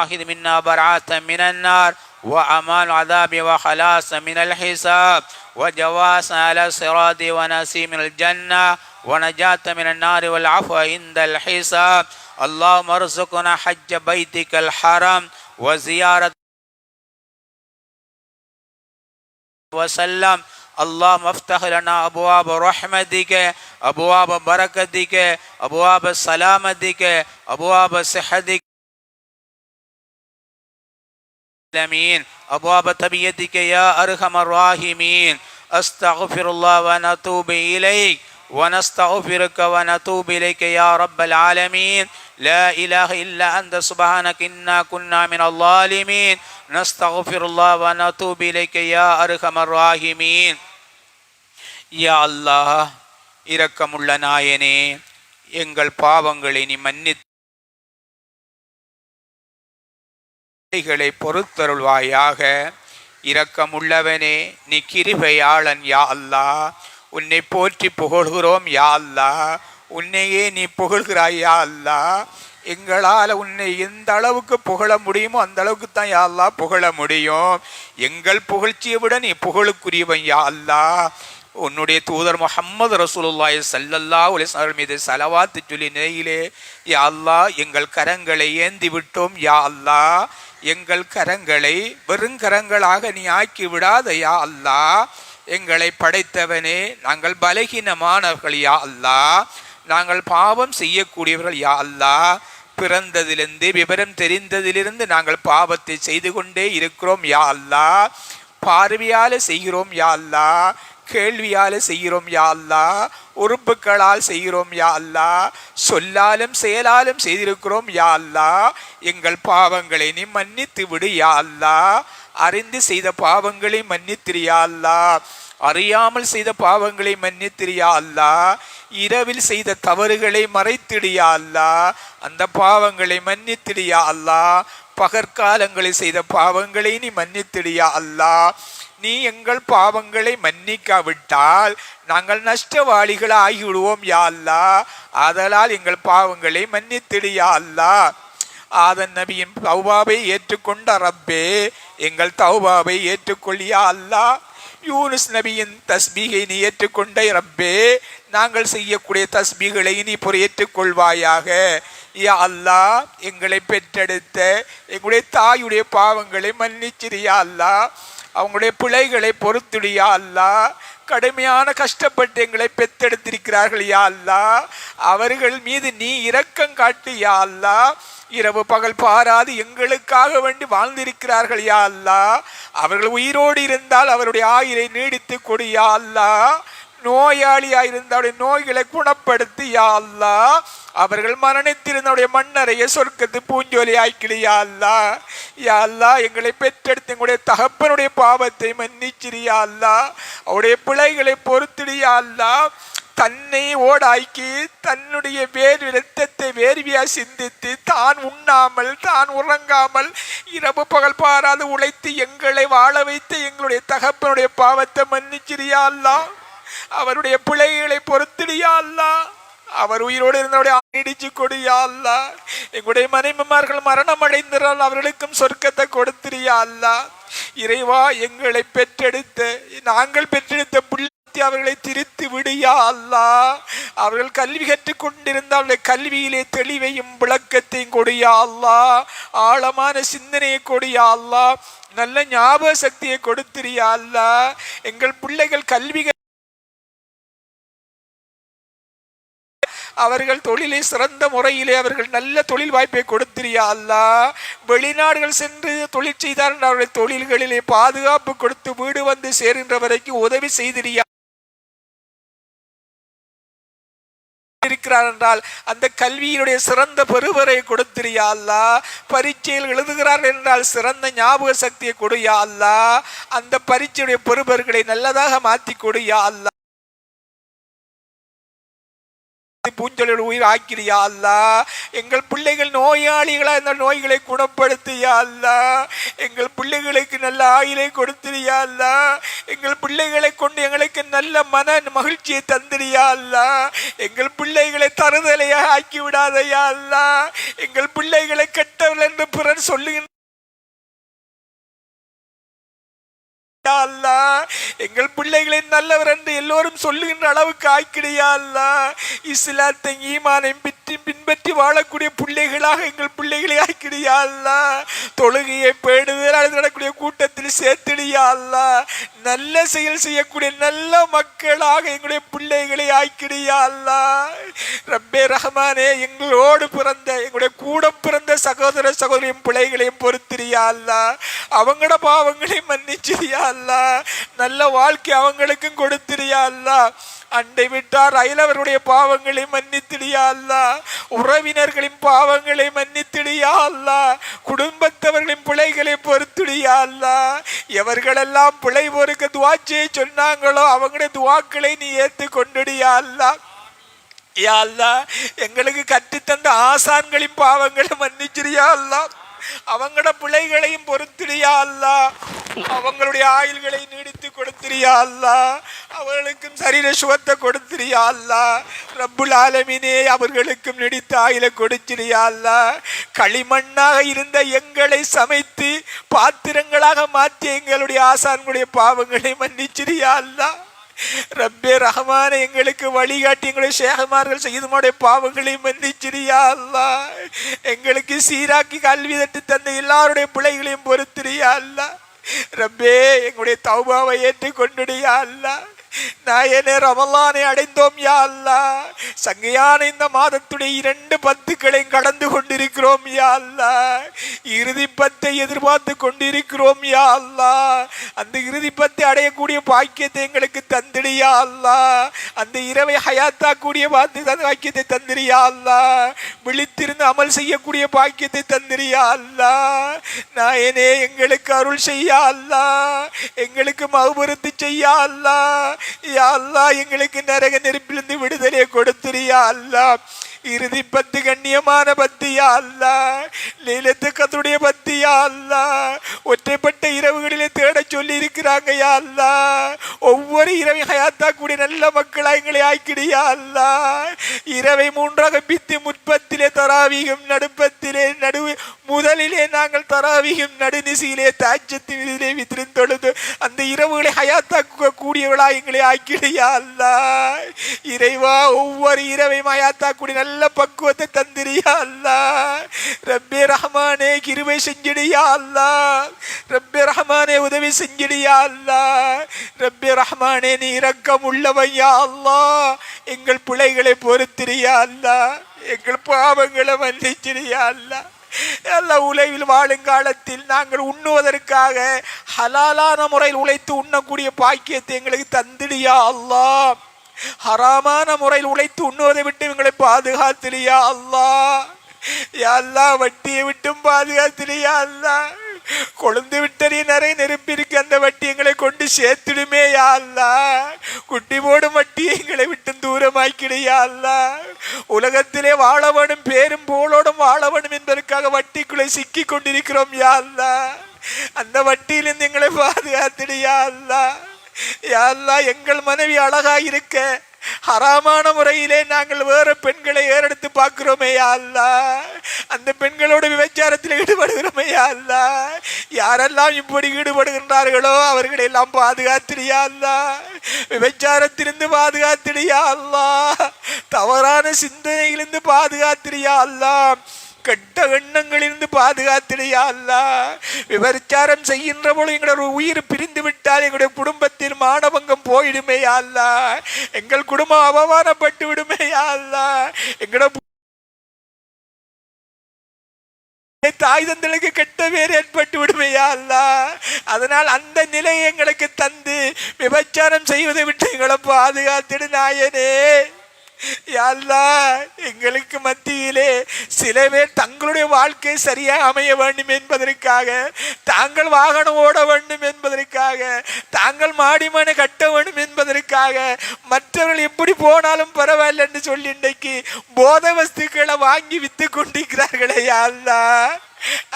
واحد منا براءة من النار وأمان العذاب وخلاص من الحساب وجواز على الصراط ونسيم من الجنة ونجاة من النار والعفو عند الحساب. اللهم ارزقنا حج بيتك الحرام وزيارة وسلم. اللهم افتح لنا أبواب رحمتك أبواب بركتك أبواب سلامتك أبواب صحتك. العالمين. أبواب بيدك يا أرحم الراحمين. أستغفر الله ونتوب إليك. ونستغفرك ونتوب إليك يا رب العالمين. لا إله إلا أنت سبحانك إنا كنا من الظالمين. نستغفر الله ونتوب إليك يا أرحم الراحمين. يا الله إركم لنا നായനെ എങ്കൾ പാവങ്ങളെ നീ മന്നി மன்னிகளை பொறுத்தருள்வாயாக. இரக்கமுள்ளவனே நீ கிருபையாளன் யா அல்லா. உன்னை போற்றி புகழ்கிறோம் யா அல்லா. உன்னையே நீ புகழ்கிறாய் யா அல்லா. எங்களால் உன்னை எந்த அளவுக்கு புகழ முடியுமோ அந்த அளவுக்கு தான் யா புகழ முடியும். எங்கள் புகழ்ச்சியை விட நீ புகழுக்குரியவன் யா அல்லா. உன்னுடைய தூதர் முகம்மது ரசூலுல்லாய் சல்லல்லா உலிஸ்வர் மீது சலவாத்து சொல்லி நிலையிலே யா அல்லாஹ் எங்கள் கரங்களை ஏந்தி விட்டோம் யா அல்லா. எங்கள் கரங்களை வெறுங்கரங்களாக நீ ஆக்கி விடாத யா எங்களை படைத்தவனே நாங்கள் பலகீனமானவர்கள் யா அல்லா. நாங்கள் பாவம் செய்யக்கூடியவர்கள் யா அல்லாஹ் பிறந்ததிலிருந்து விவரம் தெரிந்ததிலிருந்து நாங்கள் பாவத்தை செய்து கொண்டே இருக்கிறோம் யா அல்லா. பார்வையால செய்கிறோம் யா அல்லா. கேள்வியால செய்கிறோம் யா அல்லா உறுப்புகளால் செய்கிறோம் யா அல்லா சொல்லாலும் செயலாலும் செய்திருக்கிறோம் யா அல்லா எங்கள் பாவங்களை நீ மன்னித்து விடு யா அல்லா அறிந்து செய்த பாவங்களை மன்னித்திரியா அல்லா அறியாமல் செய்த பாவங்களை மன்னித்திரியா அல்லா இரவில் செய்த தவறுகளை மறைத்திடியா அல்லா அந்த பாவங்களை மன்னித்திடியா அல்லா பகற்காலங்களில் செய்த பாவங்களை நீ மன்னித்திடியா அல்லா நீ எங்கள் பாவங்களை மன்னிக்காவிட்டால் நாங்கள் நஷ்டவாளிகள் ஆகிவிடுவோம் யா அதனால் ஆதலால் எங்கள் பாவங்களை மன்னித்திடு யாழ்லா அல்லா. ஆதன் நபியின் தௌபாவை ஏற்றுக்கொண்ட ரப்பே எங்கள் தௌபாவை ஏற்றுக்கொள்ளியா அல்லா. யூனுஸ் நபியின் தஸ்பீகை நீ ஏற்றுக்கொண்ட ரப்பே நாங்கள் செய்யக்கூடிய தஸ்பீகளை நீ பொறையேற்றுக் கொள்வாயாக யா அல்லா எங்களை பெற்றெடுத்த எங்களுடைய தாயுடைய பாவங்களை மன்னிச்சிரியா அல்லா. அவங்களுடைய பிழைகளை பொறுத்துடியா அல்லா. கடுமையான கஷ்டப்பட்டு எங்களை பெத்தெடுத்திருக்கிறார்கள் யா அல்லா. அவர்கள் மீது நீ இரக்கம் காட்டு யா அல்லா. இரவு பகல் பாராது எங்களுக்காக வேண்டி வாழ்ந்திருக்கிறார்கள் யா அல்லா. அவர்கள் உயிரோடு இருந்தால் அவருடைய ஆயிரை நீடித்து கொடியா அல்லா. நோயாளியா இருந்தாவுடைய நோய்களை குணப்படுத்தி யா அல்லா அவர்கள் மரணித்திருந்தவுடைய மண்ணறைய சொர்க்கத்து பூஞ்சோலி ஆக்கிலியா யாழ்லா யாழ்லா எங்களை பெற்றெடுத்து எங்களுடைய தகப்பனுடைய பாவத்தை மன்னிச்சிரியா அல்லா அவருடைய பிழைகளை பொறுத்திடியா அல்லா தன்னை ஓடாக்கி தன்னுடைய வேறு இரத்தத்தை வேர்வியா சிந்தித்து தான் உண்ணாமல் தான் உறங்காமல் இரவு பகல் பாராது உழைத்து எங்களை வாழ வைத்து எங்களுடைய தகப்பனுடைய பாவத்தை மன்னிச்சிரியா அவருடைய பிள்ளைகளை பொறுத்திடியா அல்ல. அவர் உயிரோடு இருந்தவுடைய இடிச்சு கொடியா அல்ல. எங்களுடைய மனைவிமார்கள் மரணம் அடைந்திரால் அவர்களுக்கும் சொர்க்கத்தை கொடுத்திரியா அல்ல. இறைவா எங்களை பெற்றெடுத்த நாங்கள் பெற்றெடுத்த பிள்ளை அவர்களை திருத்து விடியா அல்லா. அவர்கள் கல்வி கற்றுக் கொண்டிருந்தால் கல்வியிலே தெளிவையும் விளக்கத்தையும் கொடியா அல்லா. ஆழமான சிந்தனையை கொடியா அல்லா. நல்ல ஞாபக சக்தியை கொடுத்திரியா அல்லா. எங்கள் பிள்ளைகள் கல்வி அவர்கள் தொழிலை சிறந்த முறையிலே அவர்கள் நல்ல தொழில் வாய்ப்பை கொடுத்திரியா அல்லா வெளிநாடுகள் சென்று தொழில் செய்தார் அவர்கள் தொழில்களிலே பாதுகாப்பு கொடுத்து வீடு வந்து சேருகின்ற வரைக்கும் உதவி செய்திரியா இருக்கிறார் என்றால் அந்த கல்வியினுடைய சிறந்த பெருவரை கொடுத்திரியா அல்லா பரீட்சையில் எழுதுகிறார் என்றால் சிறந்த ஞாபக சக்தியை கொடுயா அல்லா அந்த பரீட்சையுடைய பெருபர்களை நல்லதாக மாற்றி கொடுயா அல்லா பூஞ்சொலிகள் உயிர் ஆக்கிறியா அல்லா? எங்கள் பிள்ளைகள் நோயாளிகளா இந்த நோய்களை குணப்படுத்தியா அல்லா? எங்கள் பிள்ளைகளுக்கு நல்ல ஆயிலை கொடுத்திரியா அல்லா? எங்கள் பிள்ளைகளை கொண்டு எங்களுக்கு நல்ல மன மகிழ்ச்சியை தந்திரியா அல்லா? எங்கள் பிள்ளைகளை தருதலையாக ஆக்கி விடாதையா அல்லா? எங்கள் பிள்ளைகளை கெட்டவர்கள் என்று பிறர் சொல்லுகின்ற அல்லா எங்கள் பிள்ளைகளை நல்லவர் என்று எல்லோரும் சொல்லுகின்ற அளவுக்கு ஆய்க்கிடையா அல்லா இஸ்லாத்தை ஈமானை பிற்றி பின்பற்றி வாழக்கூடிய பிள்ளைகளாக எங்கள் பிள்ளைகளை ஆக்கிடையா அல்லா தொழுகையை பேடுதல் அல்லது நடக்கூடிய கூட்டத்தில் சேர்த்திடியா அல்லா நல்ல செயல் செய்யக்கூடிய நல்ல மக்களாக எங்களுடைய பிள்ளைகளை ஆய்க்கிடையா அல்லா ரப்பே ரஹ்மானே எங்களோடு பிறந்த எங்களுடைய கூட பிறந்த சகோதர சகோதரியும் பிள்ளைகளையும் பொறுத்திரியா அல்லா அவங்களோட பாவங்களையும் மன்னிச்சிரியா அல்லா நல்ல வாழ்க்கை அவங்களுக்கும் கொடுத்திரியா அல்லா. அண்டை விட்டார் அயலவருடைய பாவங்களை மன்னித்திடியா அல்லா. உறவினர்களின் பாவங்களை மன்னித்திடியா அல்லா. குடும்பத்தவர்களின் பிழைகளை பொறுத்துடியா அல்லா. எவர்களெல்லாம் பிழை பொறுக்க துவாச்சியை சொன்னாங்களோ அவங்களுடைய துவாக்களை நீ ஏற்று கொண்டுடியா அல்லா. யா அல்லா எங்களுக்கு கற்றுத்தந்த ஆசான்களின் பாவங்களை மன்னிச்சிரியா அல்லா. அவங்களோட பிழைகளையும் பொறுத்திரியா அல்லா? அவங்களுடைய ஆயுள்களை நீடித்து கொடுத்திரியா அல்லா? அவர்களுக்கும் சரீர சுகத்தை கொடுத்திரியா அல்லா? ரப்புல் ஆலமினே அவர்களுக்கும் நீடித்த ஆயுளை கொடுத்திரியா அல்லா? களிமண்ணாக இருந்த எங்களை சமைத்து பாத்திரங்களாக மாற்றி எங்களுடைய ஆசான்களுடைய பாவங்களை மன்னிச்சிரியா அல்லா? ரப்பே ரஹமான எங்களுக்கு வழிகாட்டி எங்களை சேகமார்கள் செய்தனுடைய பாவங்களை மன்னிச்சிரியா அல்லா. எங்களுக்கு சீராக்கி கல்வி தட்டு தந்த எல்லாருடைய பிள்ளைகளையும் பொறுத்திரியா அல்லா. ரப்பே எங்களுடைய தௌபாவை ஏற்றுக்கொண்டுடியா அல்லா. நாயனே ரமலானை அடைந்தோம் யா அல்லா சங்கையான இந்த மாதத்துடைய இரண்டு பத்துக்களையும் கடந்து கொண்டிருக்கிறோம் யா அல்லா இறுதி பத்தை எதிர்பார்த்து கொண்டிருக்கிறோம் யா அல்லா அந்த இறுதி பத்தை அடையக்கூடிய பாக்கியத்தை எங்களுக்கு தந்திடியா அல்லா அந்த இரவை ஹயாத்தா கூடிய பார்த்து தந்த பாக்கியத்தை தந்திரியா அல்லா விழித்திருந்து அமல் செய்யக்கூடிய பாக்கியத்தை தந்திரியா அல்லா நாயனே எங்களுக்கு அருள் செய்யா அல்லா எங்களுக்கு மகுபுரத்து செய்யா அல்லா யா அல்லா எங்களுக்கு நரக நெருப்பிலிருந்து விடுதலையை கொடுத்துறியா அல்லா? இறுதி பத்து கண்ணியமான பத்தியா அல்ல. லீலத்து கத்துடைய பத்தியா அல்லா. ஒற்றைப்பட்ட இரவுகளிலே தேட சொல்லி இருக்கிறாங்க யா ஒவ்வொரு இரவை ஹயாத்தா கூடிய நல்ல மக்களா எங்களை ஆக்கிடியா அல்லா. இரவை மூன்றாக பித்து முற்பத்திலே தராவியும் நடுப்பத்திலே நடுவு முதலிலே நாங்கள் தராவியும் நடுநிசையிலே தாச்சத்து விதிலே வித்திரும் தொழுது அந்த இரவுகளை ஹயாத்தாக்க கூடியவளா எங்களை ஆக்கிடியா அல்ல. இறைவா ஒவ்வொரு இரவையும் ஹயாத்தா கூடிய நல்ல பக்குவத்தை தந்திரியா அல்லா ரப்பே ரஹ்மானே கிருவை செஞ்சிடியா அல்லா ரப்பே ரஹ்மானே உதவி செஞ்சிடியா அல்லா ரப்பே ரஹ்மானே நீ இரக்கம் உள்ளவையா அல்லா எங்கள் பிள்ளைகளை பொறுத்திரியா அல்லா எங்கள் பாவங்களை மன்னிச்சிடியா அல்லா எல்லா உலகில் வாழும் காலத்தில் நாங்கள் உண்ணுவதற்காக ஹலாலான முறையில் உழைத்து உண்ணக்கூடிய பாக்கியத்தை எங்களுக்கு தந்திடியா அல்லா ஹராமான முறையில் உழைத்து உண்ணுவதை விட்டு எங்களை பாதுகாத்திரியா அல்லா? யா அல்லா வட்டியை விட்டும் பாதுகாத்திரியா அல்லா? கொழுந்து விட்டறி நிறைய நெருப்பிருக்கு அந்த வட்டி எங்களை கொண்டு சேர்த்துடுமே யாழ்லா குட்டி போடும் வட்டி எங்களை விட்டு தூரமாக்கிடையாழ்லா உலகத்திலே வாழ வேணும் பேரும் போலோடும் வாழ வேணும் என்பதற்காக வட்டிக்குள்ளே சிக்கி கொண்டிருக்கிறோம் யாழ்லா அந்த வட்டியிலிருந்து எங்களை பாதுகாத்திடையா அல்லா? யா எங்கள் மனைவி அழகா இருக்க ஹராமான முறையிலே நாங்கள் வேறு பெண்களை ஏறெடுத்து பார்க்கிறோமே அல்லா அந்த பெண்களோட விபச்சாரத்தில் ஈடுபடுகிறோமே அல்லா யாரெல்லாம் இப்படி ஈடுபடுகின்றார்களோ அவர்களை எல்லாம் பாதுகாத்திரியா அல்லா விபச்சாரத்திலிருந்து பாதுகாத்திரியா அல்லா தவறான சிந்தனையிலிருந்து பாதுகாத்திரியா அல்லா கெட்ட எண்ணங்களிலிருந்து பாதுகாத்திடையா அல்ல? விபரிச்சாரம் செய்கின்ற பொழுது எங்களோட உயிர் பிரிந்து விட்டால் எங்களுடைய குடும்பத்தில் மானபங்கம் போயிடுமே அல்ல. எங்கள் குடும்பம் அவமானப்பட்டு விடுமே அல்ல. எங்களோட தாய் தந்தளுக்கு கெட்ட பேர் ஏற்பட்டு விடுமையா அல்ல. அதனால் அந்த நிலையை எங்களுக்கு தந்து விபச்சாரம் செய்வதை விட்டு எங்களை பாதுகாத்திடு நாயனே. யா எங்களுக்கு மத்தியிலே சில பேர் தங்களுடைய வாழ்க்கை சரியாக அமைய வேண்டும் என்பதற்காக தாங்கள் வாகனம் ஓட வேண்டும் என்பதற்காக தாங்கள் மாடிமனை கட்ட வேண்டும் என்பதற்காக மற்றவர்கள் எப்படி போனாலும் பரவாயில்ல என்று சொல்லி இன்றைக்கு போத வஸ்துக்களை வாங்கி வித்து கொண்டிருக்கிறார்களே யாருதா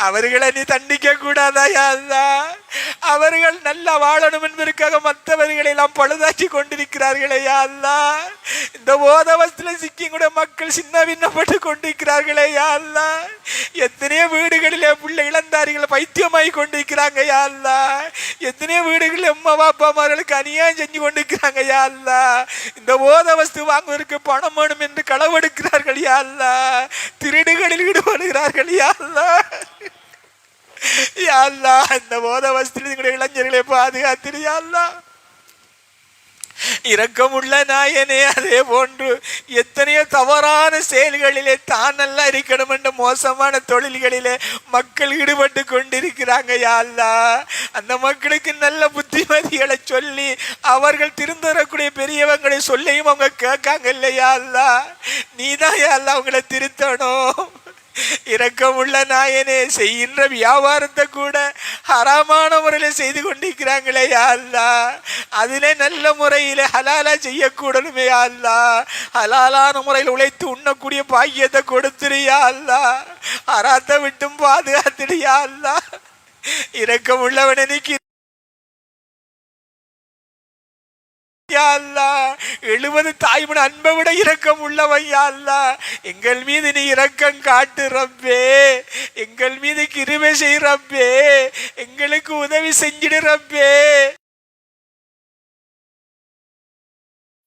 அவர்களை நீ தண்டிக்க கூடாதா யாருதா அவர்கள் நல்லா வாழணும் என்பதற்காக மற்றவர்களை எல்லாம் பழுதாக்கி கொண்டிருக்கிறார்களே யாருதா இந்த போதவஸ்துல சிக்கி கூட மக்கள் சின்ன விண்ணப்பட்டு கொண்டிருக்கிறார்களே யாருதா எத்தனையோ வீடுகளிலே பிள்ளை இழந்தார்கள் பைத்தியமாகி கொண்டிருக்கிறாங்க யாருதா எத்தனையோ வீடுகளில் அம்மா பாப்பாமார்களுக்கு அநியாயம் செஞ்சு கொண்டிருக்கிறாங்க யா இந்த போத வஸ்து வாங்குவதற்கு பணம் வேணும் என்று களவெடுக்கிறார்கள் யா அல்லாஹ் திருடுகளில் ஈடுபடுகிறார்கள் யா அல்லாஹ் யா அல்லா இந்த போத வஸ்தில் எங்களுடைய இளைஞர்களை பாதுகாத்திரு யா இரக்கமுள்ள நாயனே அதே போன்று எத்தனையோ தவறான செயல்களிலே தான் நல்லா இருக்கணும் என்ற மோசமான தொழில்களிலே மக்கள் ஈடுபட்டு கொண்டிருக்கிறாங்க யா அந்த மக்களுக்கு நல்ல புத்திமதிகளை சொல்லி அவர்கள் திருந்தரக்கூடிய பெரியவங்களை சொல்லியும் அவங்க கேட்காங்க இல்லையா அல்லா? நீதான் யா அல்லாஹ் அவங்கள திருத்தணும். இரக்கமுள்ள நாயனே செய்கின்ற வியாபாரத்தை கூட ஹராமான முறையில் செய்து கொண்டிருக்கிறாங்களே யாழ்லா அதிலே நல்ல முறையில் ஹலாலா செய்யக்கூடணுமே யாழ்லா ஹலாலான முறையில் உழைத்து உண்ணக்கூடிய பாக்கியத்தை கொடுத்துருயா அல்லா. அறாத்த விட்டும் பாதுகாத்துறியா அல்லா. இரக்கமுள்ளவனை நீக்கி எழுபது தாய்மன் அன்பை விட இரக்கம் உள்ளவையா அல்லா. எங்கள் மீது நீ இரக்கம் காட்டு ரப்பே. எங்கள் மீது கிருமை செய் ரப்பே. எங்களுக்கு உதவி செஞ்சிடு ரப்பே.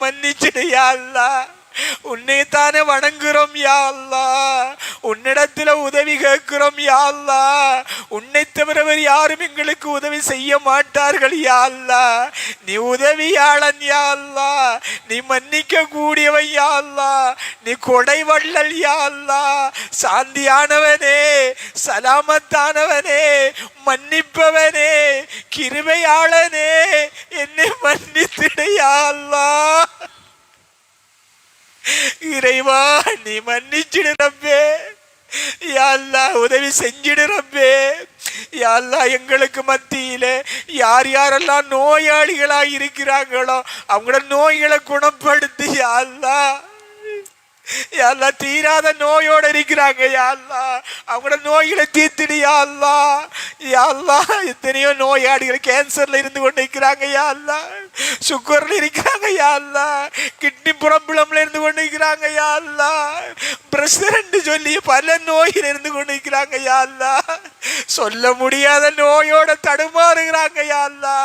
மன்னிச்சிடு அல்லா. அல்லாஹ் உன்னைத்தானே வணங்குறோம் யா அல்லாஹ். உன்னிடத்துல உதவி கேட்கிறோம் யா அல்லாஹ். உன்னை தவிரவர் யாரும் எங்களுக்கு உதவி செய்ய மாட்டார்கள் யா அல்லாஹ். நீ உதவியாளன் யா அல்லாஹ். நீ மன்னிக்க கூடியவன் யா அல்லாஹ். நீ கொடை வள்ளல் யா அல்லாஹ். சாந்தியானவனே சலாமத்தானவனே மன்னிப்பவனே கிருபையாளனே என்னை மன்னித்திடு யா இறைவா நீ மன்னிச்சிடு ரப்பே. யாழ்லா உதவி செஞ்சிடு ரப்பே. யாழ்லா எங்களுக்கு மத்தியில யார் யாரெல்லாம் நோயாளிகளாக இருக்கிறாங்களோ அவங்களோட நோய்களை குணப்படுத்தி யாழ்லா அல்லாஹ் தீராத நோயோட இருக்கிறாங்க. யாழ்லா அவங்களோட நோய்களை தீர்த்துடு யாழ்லா யாழ்லா எத்தனையோ நோயாளிகள் கேன்சர்ல இருந்து கொண்டு இருக்கிறாங்க யாழ்லா சுகர்ல இருக்கிறாங்க யாழ்லா கிட்னி புறம்புலம்ல இருந்து கொண்டு இருக்கிறாங்க யாழ்லா அல்லாஹ் சொல்லி பல நோயில் இருந்து கொண்டு இருக்கிறாங்க யாழ்லா சொல்ல முடியாத நோயோட தடுமாறுகிறாங்க யாழ்லா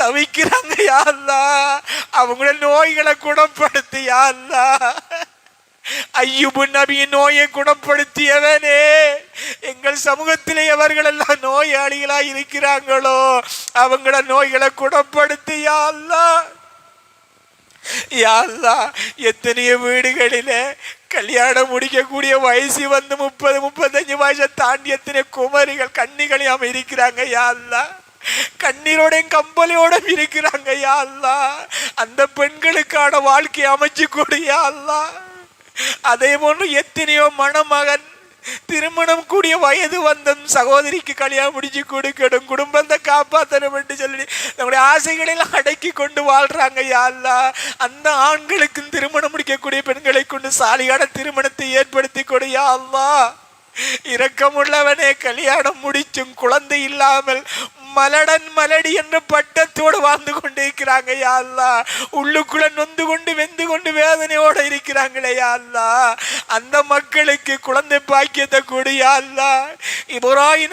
தவிக்கிறாங்க யாழ்லா அல்லாஹ் அவங்களோட நோய்களை குணப்படுத்து யாழ்லா ஐயுபு நபியின் நோயை குணப்படுத்தியவனே. எங்கள் சமூகத்திலே அவர்கள் எல்லாம் நோயாளிகளாய் இருக்கிறாங்களோ அவங்கள நோய்களை குணப்படுத்தியா அல்லாஹ் யா எத்தனையோ வீடுகளில கல்யாணம் முடிக்கக்கூடிய வயசு வந்து முப்பது முப்பத்தஞ்சு வயசை தாண்டி எத்தனை குமரிகள் கன்னிகளையும் இருக்கிறாங்க யா கண்ணீரோடையும் கண்ணீரோட கம்பலையோட இருக்கிறாங்க யா அல்லாஹ் அந்த பெண்களுக்கான வாழ்க்கையை அமைச்சு கொடு யா அல்லாஹ் அதே போன்று எத்தனையோ மணமகன் திருமணம் கூடிய வயது வந்தம் சகோதரிக்கு கல்யாணம் முடிச்சு கொடுக்கணும் குடும்பத்தை காப்பாற்றணும் என்று சொல்லி நம்முடைய ஆசைகளெல்லாம் அடக்கி கொண்டு வாழ்றாங்க யாழ்லா அந்த ஆண்களுக்கும் திருமணம் முடிக்கக்கூடிய பெண்களை கொண்டு சாலியான திருமணத்தை ஏற்படுத்தி கொடு யா இரக்கமுள்ளவனே கல்யாணம் முடிச்சும் குழந்தை இல்லாமல் மலடன் மலடி என்ற பட்டத்தோடு வாழ்ந்து கொண்டு இருக்கிறாங்க யாழ்லா உள்ளுக்குள்ள நொந்து கொண்டு வெந்து கொண்டு வேதனையோட இருக்கிறாங்களே யாழ்லா அந்த மக்களுக்கு குழந்தை பாக்கியத்தை கொடு யா அல்லாஹ்.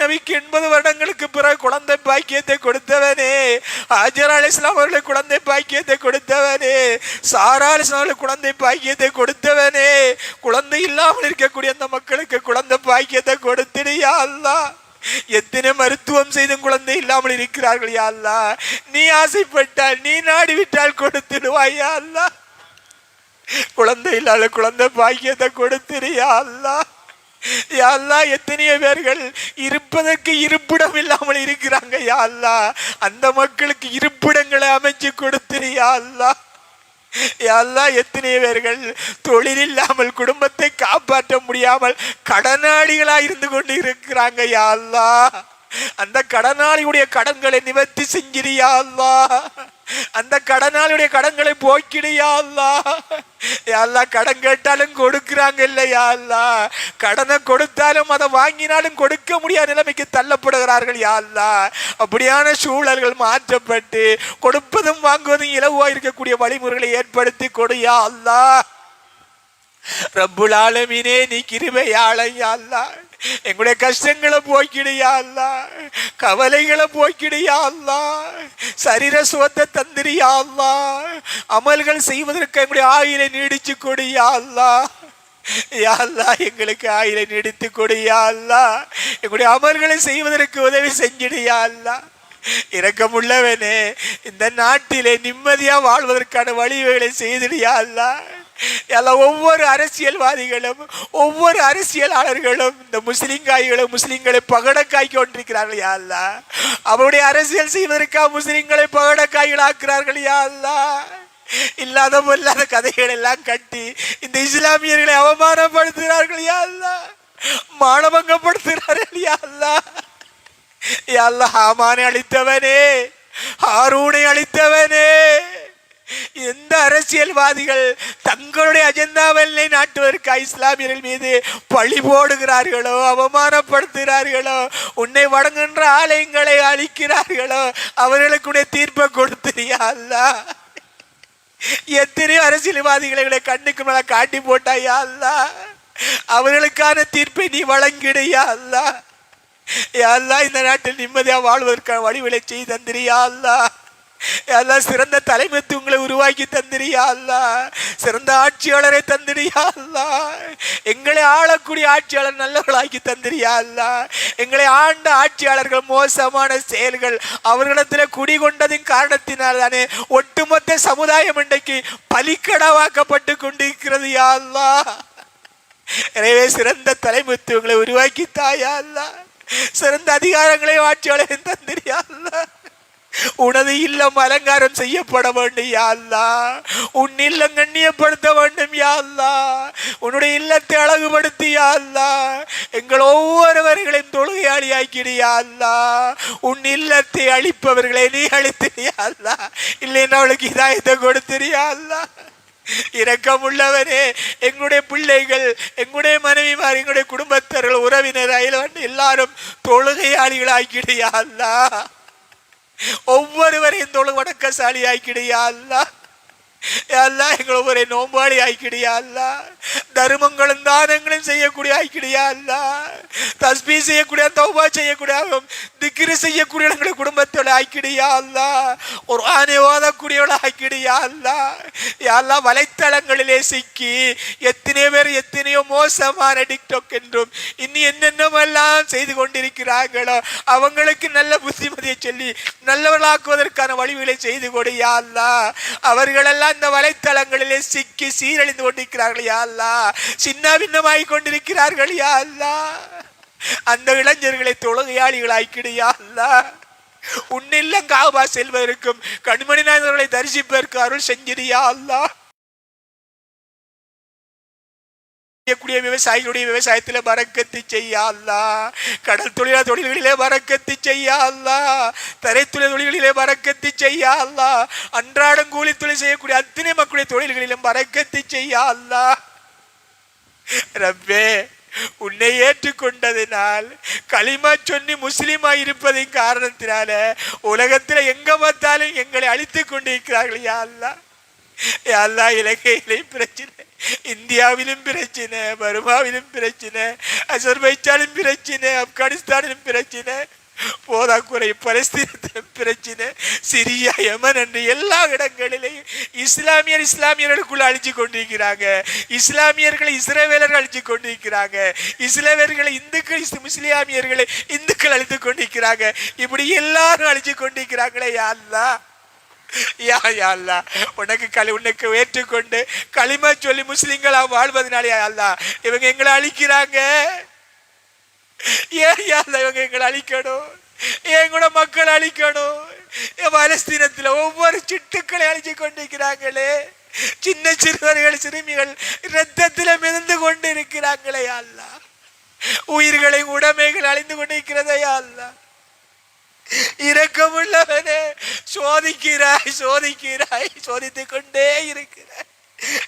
நபிக்கு எண்பது வருடங்களுக்கு பிறகு குழந்தை பாக்கியத்தை கொடுத்தவனே. ஹாஜர் அலி இஸ்லாம் அவர்களுக்கு குழந்தை பாக்கியத்தை கொடுத்தவனே. சாரா அலி இஸ்லாம் குழந்தை பாக்கியத்தை கொடுத்தவனே. குழந்தை இல்லாமல் இருக்கக்கூடிய அந்த மக்களுக்கு குழந்தை பாக்கியத்தை கொடுத்துடு அல்லா எத்தனை மருத்துவம் செய்தும் குழந்தை இல்லாமல் இருக்கிறார்கள் யாழ்லா நீ ஆசைப்பட்டால் நீ நாடி விட்டால் கொடுத்துடுவாய் யா குழந்தை இல்லாத குழந்தை பாக்கியத்தை கொடுத்துரு யா யாழ்லா யா எத்தனையோ பேர்கள் இருப்பதற்கு இருப்பிடம் இல்லாமல் இருக்கிறாங்க யா அந்த மக்களுக்கு இருப்பிடங்களை அமைச்சு கொடுத்துரு அல்லா எல்லாம் எத்தனை பேர்கள் தொழில் இல்லாமல் குடும்பத்தை காப்பாற்ற முடியாமல் கடனாளிகளா இருந்து கொண்டு இருக்கிறாங்க யாழ்லா அந்த கடனாளியுடைய கடன்களை நிவர்த்தி செஞ்சிரியா அந்த கடனாளுடைய கடன்களை போக்கிடுயா அல்லா. அல்லா கடன் கேட்டாலும் கொடுக்குறாங்க இல்லையா அல்லா. கடனை கொடுத்தாலும் அதை வாங்கினாலும் கொடுக்க முடியாத நிலைமைக்கு தள்ளப்படுகிறார்கள் யாழ்லா அப்படியான சூழல்கள் மாற்றப்பட்டு கொடுப்பதும் வாங்குவதும் இலவாக இருக்கக்கூடிய வழிமுறைகளை ஏற்படுத்தி கொடுயா அல்லா. ரப்புல் நீ கிருபையாளையா அல்லா. எங்களுடைய கஷ்டங்களை போக்கிடுயா அல்ல? கவலைகளை போக்கிடுயா அல்ல? சரீர சுகத்தை தந்திரியா அல்ல? அமல்கள் செய்வதற்கு எங்களுடைய ஆயிலை நீடிச்சு கொடியா அல்லா எங்களுக்கு ஆயிலை நீடித்து கொடியா அல்லா? எங்களுடைய அமல்களை செய்வதற்கு உதவி செஞ்சிடுயா அல்லா? இரக்கமுள்ளவனே இந்த நாட்டிலே நிம்மதியா வாழ்வதற்கான வழிவுகளை செய்திடுயா அல்லா? எல்லாம் ஒவ்வொரு அரசியல்வாதிகளும் ஒவ்வொரு அரசியலாளர்களும் இந்த முஸ்லிங்காய்களை முஸ்லிம்களை பகடக்காய் கொண்டிருக்கிறார்கள் யா அல்லா. அவருடைய அரசியல் செய்வதற்காக முஸ்லிம்களை பகடக்காய்கள் ஆக்குறார்கள் யா அல்லா. இல்லாத பொல்லாத கதைகள் எல்லாம் கட்டி இந்த இஸ்லாமியர்களை அவமானப்படுத்துகிறார்கள் யா அல்லா. மானபங்கப்படுத்துகிறார்கள் யா அல்லா. யா அல்லா ஹாமானை அழித்தவனே. ஹாரூனை அழித்தவனே. எந்த அரசியல்வாதிகள் தங்களுடைய அஜெண்டாவை நாட்டுவதற்கு இஸ்லாமியர்கள் மீது பழி போடுகிறார்களோ அவமானப்படுத்துகிறார்களோ உன்னை வணங்குகின்ற ஆலயங்களை அழிக்கிறார்களோ அவர்களுக்குடைய தீர்ப்பை கொடுத்துறியா அல்லா? எத்தனையோ அரசியல்வாதிகளை கண்ணுக்கு மேல காட்டி போட்டாயா அல்லா? அவர்களுக்கான தீர்ப்பை நீ வழங்கிடுயா அல்லா? யா அல்லா இந்த நாட்டில் நிம்மதியா வாழ்வதற்கான வழிவிலை செய்து தந்திரியா அல்லா? எல்லாம் சிறந்த தலைமைத்துவங்களை உருவாக்கி தந்திரியா அல்லா. சிறந்த ஆட்சியாளரை தந்திரியா அல்லா. எங்களை ஆளக்கூடிய ஆட்சியாளர் நல்லவர்களாக்கி தந்திரியா அல்லா. எங்களை ஆண்ட ஆட்சியாளர்கள் மோசமான செயல்கள் அவர்களிடத்தில் குடிகொண்டதின் காரணத்தினால் தானே ஒட்டுமொத்த சமுதாயம் இன்றைக்கு பலிக்கடவாக்கப்பட்டு கொண்டிருக்கிறது யா அல்லா. எனவே சிறந்த தலைமைத்துவங்களை உருவாக்கி தாயா அல்லா. சிறந்த அதிகாரங்களையும் ஆட்சியாளரையும் தந்திரியா அல்லா. உனது இல்லம் அலங்காரம் செய்யப்பட வேண்டும் யாழ்லா உன் இல்லம் கண்ணியப்படுத்த வேண்டும் யாழ்லா உன்னுடைய இல்லத்தை அழகுபடுத்தி யாழ்லா எங்கள் ஒவ்வொருவர்களையும் தொழுகையாளி ஆக்கிடு யா உன் இல்லத்தை அழிப்பவர்களை நீ அழித்திரியா இல்லைன்னா அவளுக்கு இதாயத்தை கொடுத்திரியா இரக்கம் உள்ளவரே எங்களுடைய பிள்ளைகள் எங்களுடைய மனைவிமார் எங்களுடைய குடும்பத்தர்கள் உறவினர் அயலவன் எல்லாரும் தொழுகையாளிகள் ஆக்கிடுயா ஒவ்வொருவரையும் தொழு வணக்கசாலி ஆக்கிடுயா அல்லா அல்லா எங்களை ஒவ்வொரு நோம்பாளி ஆக்கிடியா அல்லா தருமங்களும் தானங்களும் செய்யக்கூடிய ஆக்கிடியா அல்ல. தஸ்பி செய்யக்கூடிய தௌபா செய்யக்கூடிய திக்ரி செய்யக்கூடிய எங்களை குடும்பத்தோட ஆக்கிடியா அல்ல. ஒரு ஆணை ஓதக்கூடியவள ஆக்கிடியா அல்ல அல்லா வலைத்தளங்களிலே சிக்கி எத்தனை பேர் எத்தனையோ மோசமான டிக்டாக் என்றும் இன்னும் என்னென்னமெல்லாம் செய்து கொண்டிருக்கிறார்களோ அவங்களுக்கு நல்ல புத்திமதியை சொல்லி நல்லவர்களாக்குவதற்கான வழிகளை செய்து கொடு அல்லா. அவர்களெல்லாம் இந்த வலைத்தளங்களிலே சிக்கி சீரழிந்து கொண்டிருக்கிறார்கள் யா அல்லா. சின்ன கொண்டிருக்கிறார்கள் யா அல்லா அந்த இளைஞர்களை தொழுகையாளிகளாக்கிடு யா அல்லா உன்னில்லம் காபா செல்வதற்கும் கண்மணி நாயகர்களை தரிசிப்பதற்கு அருள் செஞ்சிரியா அல்லா செய்யக்கூடிய விவசாயிகளுடைய விவசாயத்தில் பறக்கத்து செய்யாதா கடல் தொழில தொழில்களிலே பறக்கத்து செய்யாதா அல்லா தரைத்துறை தொழில்களிலே பறக்கத்து செய்யாதா அன்றாடம் கூலி தொழில் செய்யக்கூடிய அத்தனை மக்களுடைய தொழில்களிலும் பறக்கத்து செய்யாதா ரப்பே உன்னை ஏற்றுக்கொண்டதினால் களிமா சொல்லி முஸ்லீமா இருப்பதின் காரணத்தினால உலகத்தில் எங்க பார்த்தாலும் எங்களை அழித்து கொண்டிருக்கிறார்கள். யாழ்லா யாழ்லா யா இலங்கையிலையும் பிரச்சனை இந்தியாவிலும் பிரச்சனை பர்மாவிலும் பிரச்சனை அசர்பைச்சாலும் பிரச்சனை ஆப்கானிஸ்தானிலும் பிரச்சனை போதாக்குறை பலஸ்தீனத்திலும் பிரச்சனை சிரியா யமன் என்று எல்லா இடங்களிலையும் இஸ்லாமியர் இஸ்லாமியர்களுக்குள்ள அழிச்சு கொண்டிருக்கிறாங்க. இஸ்லாமியர்களை இஸ்ரேவேலர்கள் அழிச்சு கொண்டிருக்கிறாங்க. இஸ்லாமியர்களை இந்துக்கள் இஸ் முஸ்லியாமியர்களை இந்துக்கள் அழித்து கொண்டிருக்கிறாங்க. இப்படி எல்லாரும் அழிச்சு கொண்டிருக்கிறாங்களே யா யா யா உனக்கு களி உனக்கு ஏற்றுக்கொண்டு களிமா சொல்லி முஸ்லிம்களா வாழ்வதனால யா இவங்க எங்களை அழிக்கிறாங்க. ஏன் இவங்க எங்களை அழிக்கணும்? ஏன் கூட மக்கள் அழிக்கணும்? பலஸ்தீனத்தில் ஒவ்வொரு சிட்டுக்களை அழிச்சு கொண்டிருக்கிறாங்களே. சின்ன சிறுவர்கள் சிறுமிகள் இரத்தத்தில் மிதந்து கொண்டு இருக்கிறாங்களே யா அல்லா. உயிர்களை உடைமைகள் அழிந்து கொண்டிருக்கிறதையா அல்லா. இரக்கமுள்ளவனே சோதிக்கிறாய் சோதிக்கிறாய் சோதித்துக் கொண்டே இருக்கிறாய்.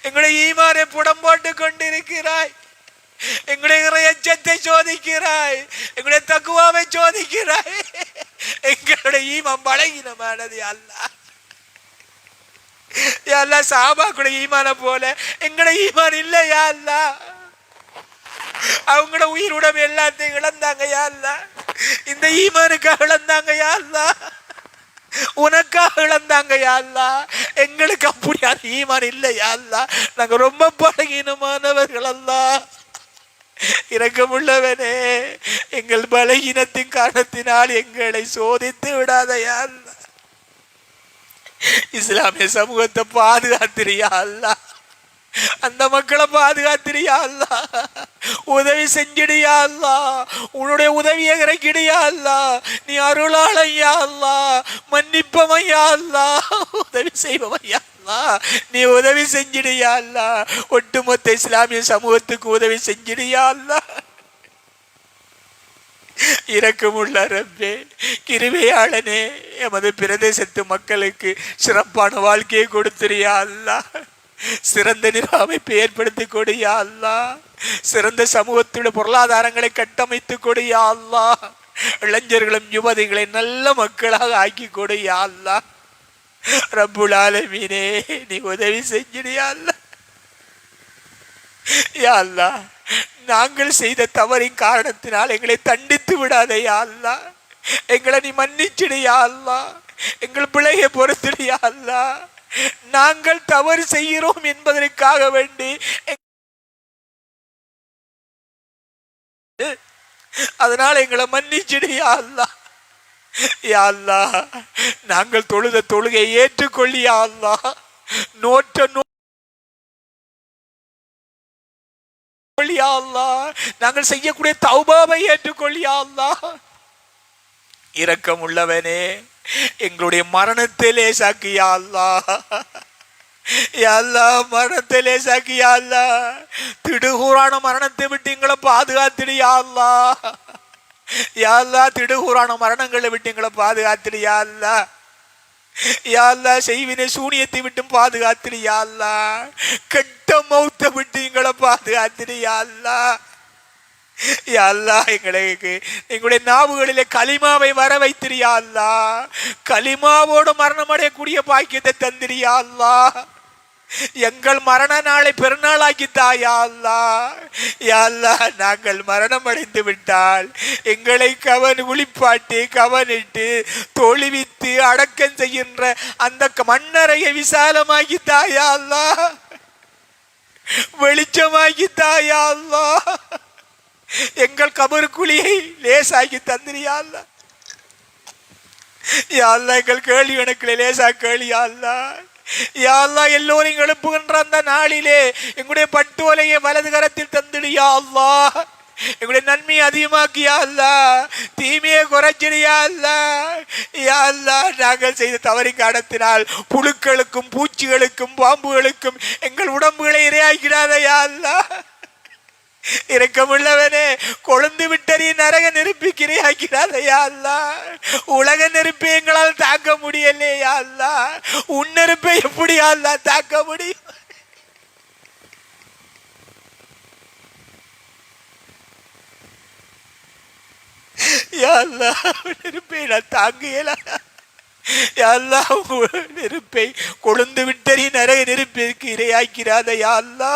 எங்களுடைய ஈமாரை புடம் போட்டு கொண்டிருக்கிறாய். எங்களுடைய எச்சத்தை சோதிக்கிறாய். எங்களுடைய தக்குவாவை சோதிக்கிறாய். எங்களுடைய ஈமம் பழகினமானது அல்ல. அல்ல சாபாக்குடைய ஈமான போல. எங்களுடைய ஈமான் இல்லையா அல்ல. அவங்களோட உயிருடம் எல்லாத்தையும் இழந்தாங்க யா அல்ல. இந்த ஈமானுக்காக இழந்தாங்க யா அல்ல. உனக்காக இழந்தாங்க அல்ல. எங்களுக்கு அப்படியான ஈமான் இல்லையா அல்ல. நாங்க ரொம்ப பழகினமானவர்கள் அல்லா. இரக்கமுள்ளவனே எங்கள் பலகீனத்தின் காரணத்தினால் எங்களை சோதித்து விடாதையால் இஸ்லாமிய சமூகத்தை பாதுகாத்திரியா அல்ல? அந்த மக்களை பாதுகாத்திரியா அல்ல? உதவி செஞ்சிடியா அல்ல? உன்னுடைய உதவியை இறக்கிடியா அல்ல? நீ அருளாளையா அல்ல? மன்னிப்பமையா அல்ல? உதவி செய்வமையா அல்லா நீ உதவி செஞ்சிடியா அல்லா ஒட்டுமொத்த இஸ்லாமிய சமூகத்துக்கு உதவி செஞ்சிடியா அல்லா இரக்கமுள்ள ரப்பே கிருவையாளனே எமது பிரதேசத்து மக்களுக்கு சிறப்பான வாழ்க்கையை கொடுத்துறியா அல்லா சிறந்த நிர்வாமைப்பை ஏற்படுத்தி கொடியா அல்லா சிறந்த சமூகத்துடைய பொருளாதாரங்களை கட்டமைத்து கொடியா அல்லா இளைஞர்களும் யுவதிகளை நல்ல மக்களாக ஆக்கி கொடியா அல்லா ரப்புல் மீனே நீ உதவி செஞ்சிடியா அல்லா யா அல்லா நாங்கள் செய்த தவறின் காரணத்தினால் எங்களை தண்டித்து விடாத யா அல்லா எங்களை நீ மன்னிச்சிடு யா அல்லா எங்கள் பிள்ளையை பொறுத்துடு யா அல்லா நாங்கள் தவறு செய்கிறோம் என்பதற்காக வேண்டி அதனால் எங்களை மன்னிச்சிடு யா அல்லா யாழ்லா நாங்கள் தொழுத தொழுகை ஏற்றுக்கொள்ளி யாழ்லா நோட்ட நோ யா நாங்கள் செய்யக்கூடிய தௌபாவை ஏற்றுக்கொள்ளியா இரக்கம் உள்ளவனே எங்களுடைய மரணத்தை லேசாக்கியா அல்லாஹ். யா அல்லாஹ் மரணத்தை லேசாக்கியா திடுகூறான மரணத்தை விட்டு எங்களை பாதுகாத்துடியா அல்லாஹ். யாழ்லா திடுகூறான மரணங்களை விட்டு எங்களை பாதுகாத்திடியா யாழ்லா யாழ்லா செய்வினை சூனியத்தை விட்டும் பாதுகாத்திரு யாழ்லா கெட்ட மௌத்த விட்டு எங்களை பாதுகாத்திரு யாழ்லா யாழ்லா எங்களுக்கு எங்களுடைய நாவுகளிலே களிமாவை வர வைத்திரு யா களிமாவோடு மரணம் அடையக்கூடிய பாக்கியத்தை தந்திரு எங்கள் மரண நாளை பெருநாளாக்கி தாயா அல்லா. யா நாங்கள் மரணம் அடைந்து விட்டால் எங்களை கவன் குளிப்பாட்டி கவனிட்டு தொழுவித்து அடக்கம் செய்கின்ற அந்த மன்னரையை மண்ணறையை விசாலமாக்கி தாயா அல்லா. வெளிச்சமாக்கி தாயா அல்லா. எங்கள் கபரு குழியை லேசாகி தந்திரியா அல்லா. யா எங்கள் கேள்வி கணக்கில் லேசா கேள்வி யாழ்லா எல்லோரையும் எழுப்புகின்ற அந்த நாளிலே எங்களுடைய பட்டுவலையை வலது கரத்தில் தந்துடியா அல்லாஹ். எங்களுடைய நன்மையை அதிகமாக்கியா அல்ல தீமையை குறைச்சிடியா அல்ல யா நாங்கள் செய்த தவறி காரணத்தினால் புழுக்களுக்கும் பூச்சிகளுக்கும் பாம்புகளுக்கும் எங்கள் உடம்புகளை இரையாக்கிறாத யா இரக்கமுள்ளவனே கொழுந்து விட்டறி நரக நெருப்பிக்கிறையாக்கிறாதையா அல்லா உலக நெருப்பை எங்களால் தாக்க முடியலையா அல்லா உன் நெருப்பை எப்படி அல்லா தாக்க முடியும்? நெருப்பை நான் தாங்கியல யாழ்லா நெருப்பை கொழுந்து விட்டறி நரக நெருப்பிற்கு இரையாக்கிறாத யாழ்லா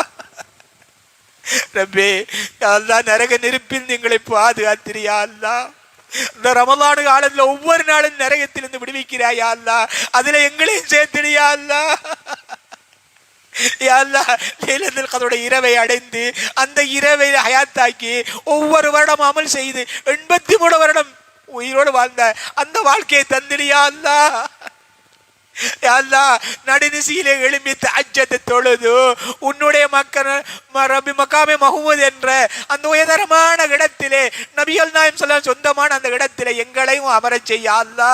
ரப்பே அல்லா நரக நெருப்பில் எங்களை பாதுகாத்திரியா அல்லா இந்த ரமலான காலத்துல ஒவ்வொரு நாளும் நரகத்திலிருந்து விடுவிக்கிறாயா அல்லா அதுல எங்களையும் சேர்த்திடியா அல்லாஹ். யா அல்லாஹ் இரவை அடைந்து அந்த இரவை ஹயாத்தாக்கி ஒவ்வொரு வருடம் அமல் செய்து எண்பத்தி மூணு வருடம் உயிரோடு வாழ்ந்த அந்த வாழ்க்கையை தந்திரியா அல்லாஹ். அல்லா அல்லாஹ் நடுநிசையிலே எழும்பி தஜ்ஜத்தை தொழுது உன்னுடைய மக்கள் ரபி மக்காமே மஹமூத் என்ற அந்த உயதரமான இடத்திலே நபிகள் நாயம் சொல்ல சொந்தமான அந்த இடத்திலே எங்களையும் அமரச் செய்ய அல்லா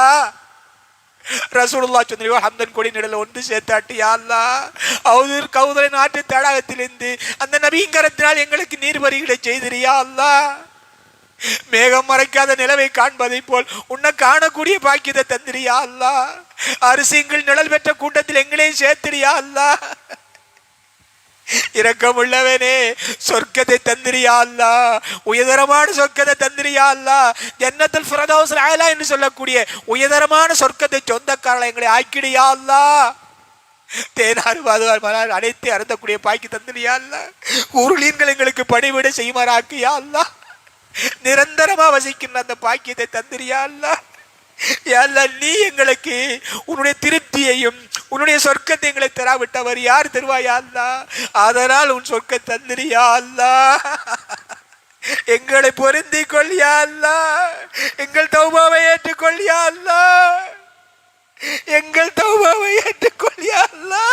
ரசூலுல்லா சொன்னோ ஹம்தன் கொடி நிழல் ஒன்று சேர்த்தாட்டு யாழ்லா அல்லாஹ். அவுதிர் கவுதலை நாட்டு தடாகத்திலிருந்து அந்த நபீங்கரத்தினால் எங்களுக்கு நீர் வருகிற செய்திரியா அல்லாஹ். மேகம் மறைக்காத நிலவை காண்பதை போல் உன்னை காணக்கூடிய பாக்கியத்தை தந்திரியா அல்லா அரிசிங்கள் நிழல் பெற்ற கூட்டத்தில் எங்களையும் சேர்த்திரியா அல்லா? இரக்கமுள்ளவனே சொர்க்கத்தை தந்திரியா அல்லா? உயர்தரமான சொர்க்கத்தை தந்திரியா அல்லா? ஜன்னத்தில் ஃபிரதோஸ் ராயலா என்று சொல்லக்கூடிய உயர்தரமான சொர்க்கத்தை சொந்தக்காரலை எங்களை ஆக்கிடியா அல்லா? தேனாறு வாதுவார் மலர் அனைத்து அருந்தக்கூடிய பாய்க்கு தந்திரியா அல்ல? உருளீன்கள் எங்களுக்கு பணிவிட செய்யுமாறாக்கியா அல்ல? நிரந்தரமா வசிக்கின்ற அந்த பாக்கியத்தை தந்திரியா அல்லா? நீ எங்களுக்கு உன்னுடைய திருப்தியையும் உன்னுடைய சொர்க்கத்தை எங்களை தராவிட்டவர் யார் தருவாயா அல்லா? அதனால் உன் சொர்க்க தந்திரியா அல்லா. எங்களை பொருந்தி கொள்ளியா அல்லா. எங்கள் தௌபாவை ஏற்றுக்கொள்ளியா அல்லா. எங்கள் தௌபாவை ஏற்றுக்கொள்ளியா அல்லா.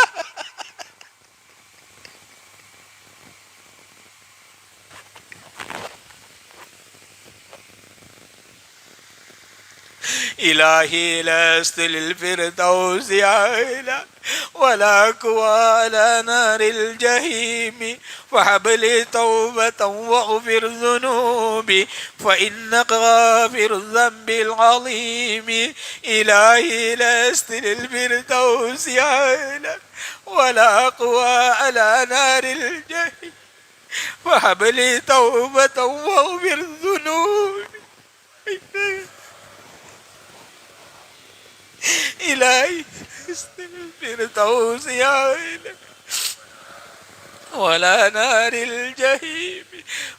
إلهي لا للفردوس الفردوس يا إله ولا أقوى على نار الجحيم. وهب لي توبة واغفر ذنوبي فإنك غافر الذنب العظيم. إلهي لا للفردوس الفردوس يا إله ولا أقوى على نار الجحيم. وهب لي توبة واغفر ذنوبي. إلهي الفردوس يا إله ولا نار الجحيم.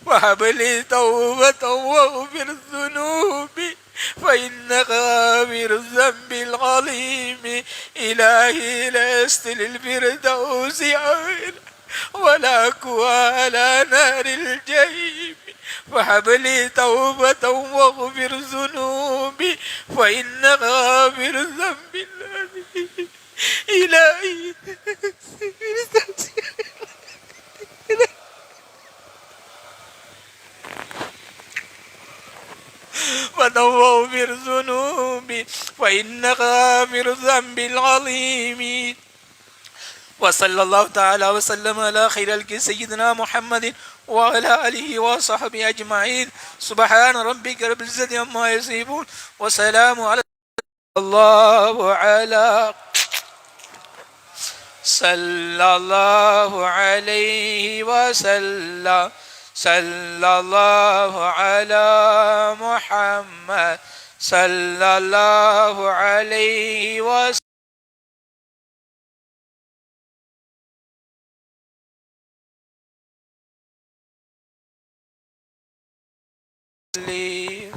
وهب لي توبة واغفر ذنوبي فإنك غافر الذنب العظيم إلهي لست للفردوس يا إله ولا كوى على نار الجحيم فهب لي توبة واغفر ذنوبي فإن غافر الذنب الذي إلهي. وتغفر ذنوبي فإن غافر الذنب العظيم. وصلى الله تعالى وسلم على خير الك سيدنا محمد وعلى آله وصحبه أجمعين. سبحان ربك رب العزة عما يصفون. وسلام على الله على صلى الله عليه وسلم. صلى الله على محمد. صلى الله عليه وسلم. leave.